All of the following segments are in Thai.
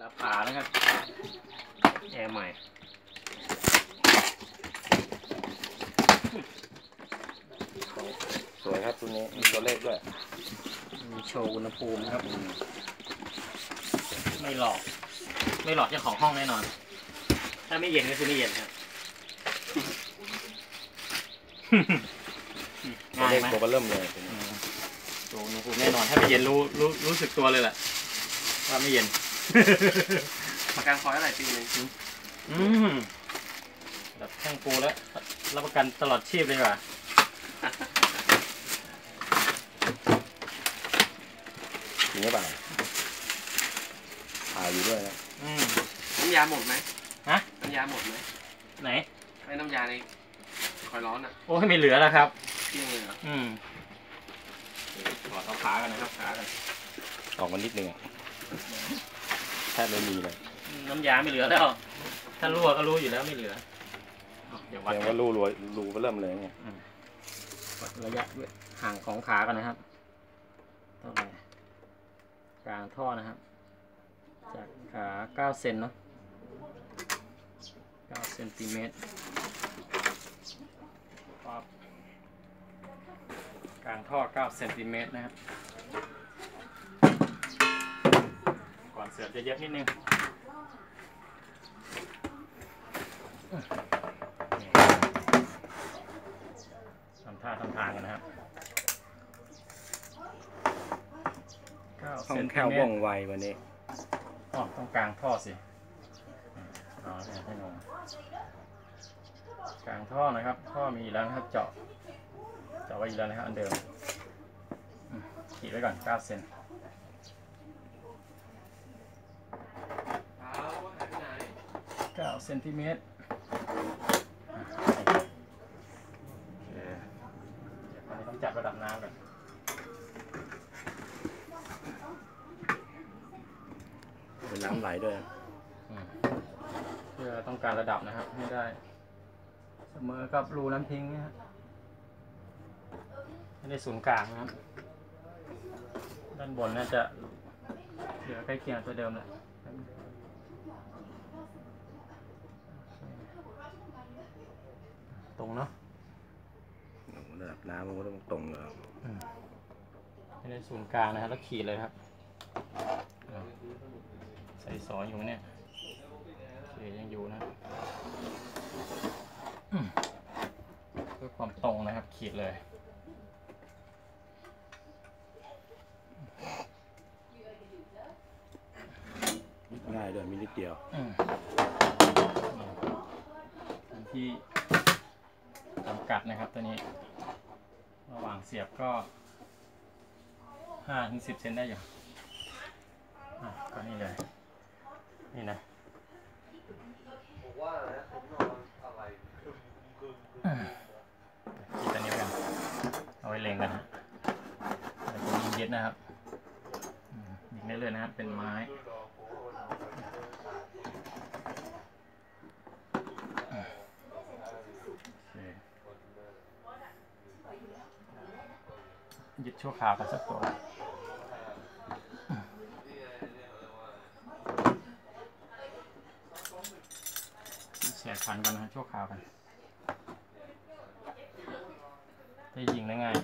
ลาผ่านะครับแอร์ใหม่สวยครับตัวนี้มีตัวเลขด้วยมีโชว์อุณหภูมินะครับ ไม่หลอก ไม่หลอกเจ้าของห้องแน่นอน ถ้าไม่เย็นก็คือไม่เย็นครับตัวง่ายเลขไหมตัวก็เริ่มเลยตัวอืนี้มโชว์อุณหภูมิแน่นอน ถ้าไม่เย็นรู้รู้รู้สึกตัวเลยแหละว่าไม่เย็น ประกันคอยเท่าไหร่ปีหนึงอืมแบบแท่งปูแล้วรับประกันตลอดชีพเลยว่ะจริงหรือเปล่าถ่ายอยู่ด้วยนะอืมน้ำยาหมดไหมฮะน้ำยาหมดไหมไหนไม่น้ำยาในคอยร้อนอะ โอ้ยไม่เหลือแล้วครับเที่ยงเลยเหรออืมถอดเอาขากันนะครับขากันออกมานิดนึงอะแทบไม่มีเลยน้ำยาไม่เหลือแล้ว ถ้ารั่วก็รู้อยู่แล้วไม่เหลือเอาเดี๋ยววัดแสดงว่ารูรวยรูก็เริ่มเลยไงวัดระยะห่างของขากันนะครับเท่าไหร่กลางท่อนะครับ จากขา9เซนเนาะ9เซนติเมตรปั๊บกลางท่อ9เซนติเมตรนะครับก่อน เสือบจะเยอะนิดนึงนี่ทำท่าทำทางกันนะครับ9ห้อเซงนแคติบเมว่ตองรไววันนี้อ๋อต้องกลางท่อสิเอาเนี่ยให้งงกลางท่อนะครับท่อมีอยู่แล้วนะครับเจาะเจาะไว้อยู่แล้วนะครับอันเดิมอืมขีดไว้ก่อน9เซน เอาหายไปไหน 9เซนติเมตรอะโอเคเดี๋ยวตอนนี้ต้องจับระดับน้ำก่อนเป็นน้ำไหลด้วยอืมเพื่อต้องการระดับนะครับให้ได้ เสมอกับรูน้ำทิ้งนะฮะไม่ได้ศูนย์กลางนะครับ ด้านบนน่าจะเหลือใกล้เคียงตัวเดิมแหละตรง เนาะระดับน้ำมันก็ต้องตรงเลยไม่ได้ศูนย์กลางนะครับแล้วขีดเลยครับอะใส่ซอยอยู่ไหมเนี่ยโอเคยังอยู่นะอืมเพื่อความตรงนะครับ ขีดเลย ง่ายด้วยมีนิดเดียว อืมอันที่จำกัด นะครับตัวนี้ระหว่างเสียบก็ห้าถึงสิบเซนได้อยู่ก็นี่เลย นี่นะอือกีตัวนี้ไปกันเอาไว้เล็งกันฮะแล้วก็ยิงยึดนะครับยิงได้เลยนะครับเป็นไม้โอเค ยึดชั่วคราวกันสักตัวแชร์คันกันนะชั่วคราวกันจะยิงได้ง่าย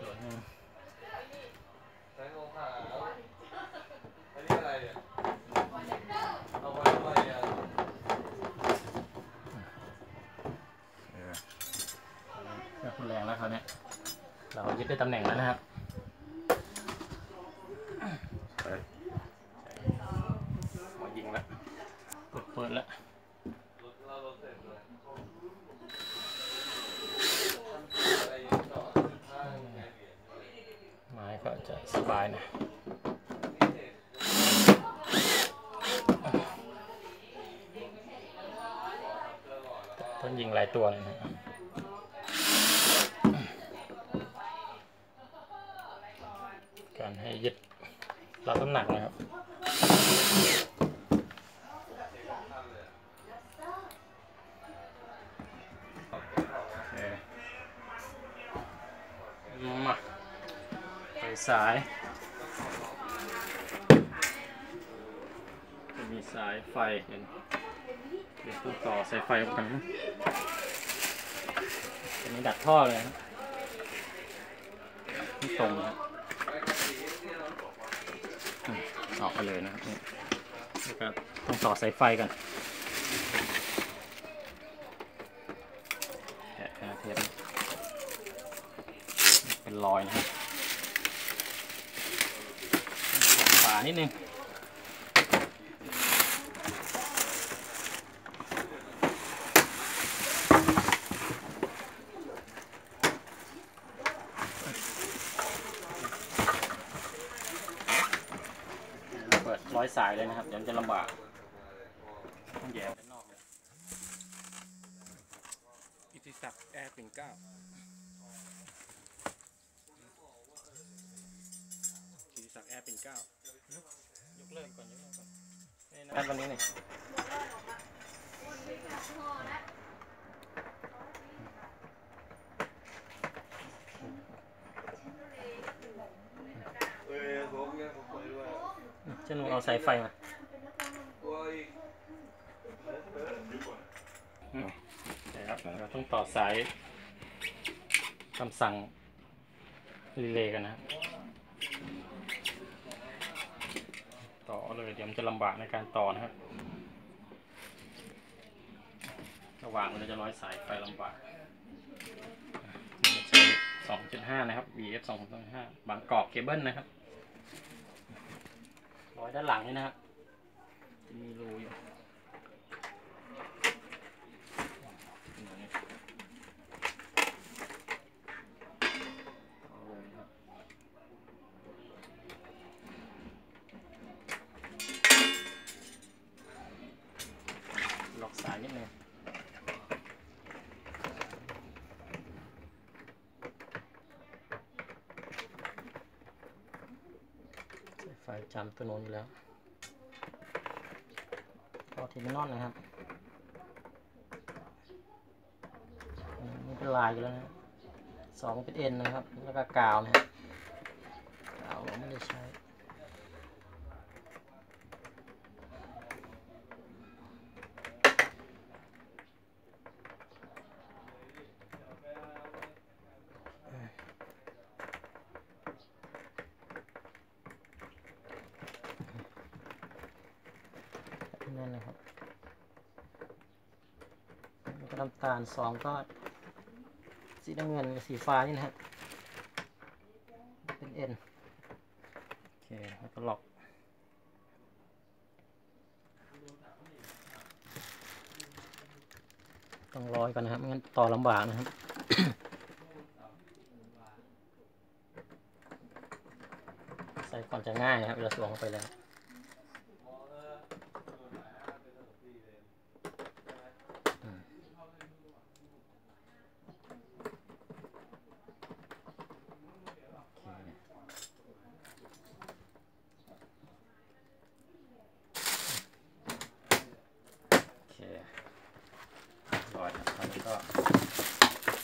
ตัวหนึง แตงโมขาวอันนี้อะไรเนี่ยเอาไว้ทำไมอะ เออเครื่องคุณแรงแล้วเขาวเนี่ย เรายึดได้ตำแหน่งแล้วนะครับไปหมอยิงแล้วเปิดเปิดแล้วเราเราเสร็จเลยอะไรอย่างนี้ต่อถ้าไงเหรียญไม้ก็จะสบายหนะต้นยิงหลายตัวเลยนะ รับน้ำหนักนะครับ มาไปสายจะมีสายไฟเห็นเดี๋ยวต้องต่อสายไฟกันนะอันนี้ดัดท่อเลยครับตรงนะ ไปเลยนะครับนี่แล้วก็ต้องต่อสายไฟกันแกะแกะเทปเป็นรอยนะครับฝานิดนึง อยสายเลยนะครับเดี๋ยวมันจะลำบากต้องแย่ด้านนอกเลยอิทธิศักดิ์แอร์ปิ่นเกล้าอิทธิศักดิ์แอร์ปิ่นเกล้ายกเลิกก่อนยกเลิกก่อนนี่นะวันนี้หนึ่ง เอ้ยผมเนี่ยผมไปด้วย เจ้าหนูเอาสายไฟมานะครับเราต้องต่อสายคำสั่งรีเลย์กันนะครับต่อเลยเดี๋ยวมันจะลำบากในการต่อนะครับระหว่างเราจะร้อยสายไฟลำบากนี่ใช้2.5 นะครับ VF 2.5 บางกรอบเคเบิลนะครับ ร้อยด้านหลังนี่นะครับจะมีรูอยู่อย่างนี้เอาเลยครับล็อกสายนิดนึงใส่ไฟ จำตัวโน้นอยู่แล้วพอทีมนอนนะครับอันนี่เป็นลายอยู่แล้วนะสองเป็นเอ็นนะครับ แล้วก็กาวนะครับาวเราไม่ได้ใช้ นั่นนะครับแล้วก็ น้ำตาลสองก็สีน้ำเงินสีฟ้านี่นะฮะเป็นเอ็นโอเคแล้วก็ล็อกต้องร้อยก่อนนะครับไม่งั้นต่อลำบากนะครับใส่ก่อนจะง่ายนะครับเวลาสวมเข้าไปแล้ว โอเคร้อยครับตอนนี้ ก็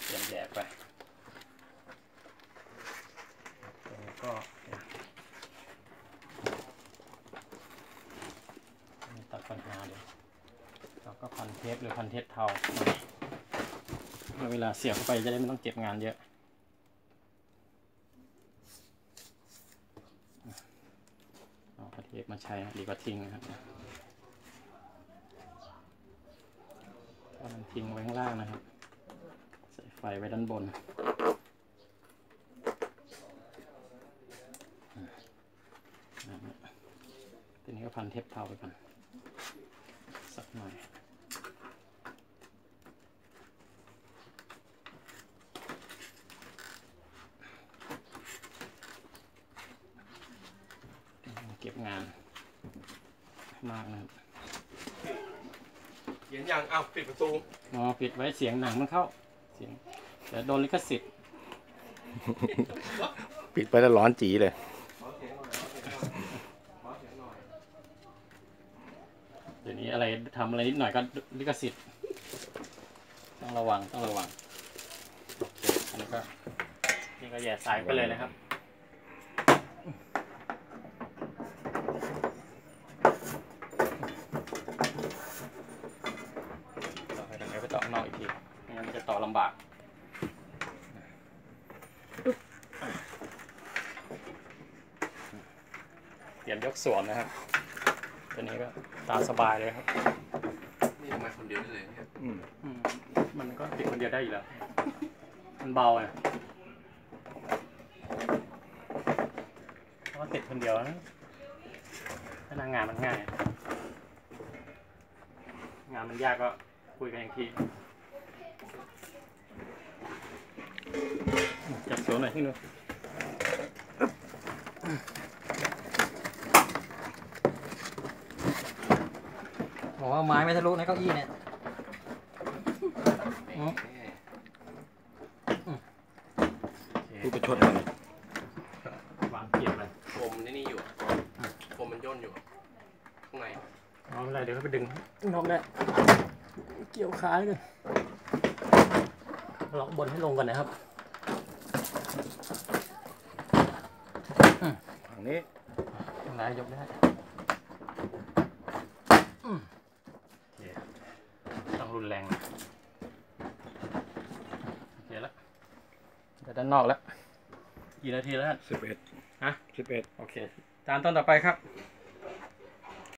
เตรียมแยกไปแล้วก็มีตัดปัญหาเดี๋ยวเราก็พันเทปหรือพันเทปเทาเวลาเสียบเข้าไปจะได้ไม่ต้องเก็บงานเยอะเอาพันเทปมาใช้ดีกว่าทิ้งนะครับ ก็มัน ทิ้งไว้ข้างล่างนะครับ ใส่ไฟไว้ด้านบน ทีนี้ก็พันเทปเทาไปก่อนสักหน่อยเก็บงานมากนะครับ เขียน ยังอ้าวปิดประตูอ๋อปิดไว้เสียงหนังมันเข้าเสียงเดี๋ยวโดนลิขสิทธิ์ปิดไปแล้วร้อนจีเลยเดี๋ยวนี้อะไรทำอะไรนิดหน่อยก็ลิขสิทธิ์ต้องระวังต้องระวังโอเคอันนี้ก็นี่ก็แย่สายไปเลยนะครับำบากเตรียมยกสวมนะครับ ตัวนี้ก็ตามสบายเลยครับ นี่ทำไมคนเดียวได้เลยเนี่ยอืมอืมมันก็ติดคนเดียวได้อยู่แล้ว มันเบาไงเพราะว่าติดคนเดียวนะถ้างานมันง่าย งานมันยากก็คุยกันอีกที จับสวนหน่อยที่นู้นบอกว่าไม้ไม่ทะลุนะเก้าอี้เนี่ยอืมรูปประชดมันวางเกียบเลยโฟมนี่นี่อยู่อะโฟมมันย่นอยู่อะข้างในเอาไม่เป็นไรเดี๋ยวเขาไปดึงนอกได้ เกี่ยวขาเลยล็อกบนให้ลงก่อนนะครับ งนี้ได้ยกได้อืมโอเคต้องรุนแรงนะโอเคแล้วเดี๋ยวด้านนอกแล้วกี่นาทีแล้วท่านสิบเอ็ดฮะสิบเอ็ดโอเคตามตอนต่อไปครับ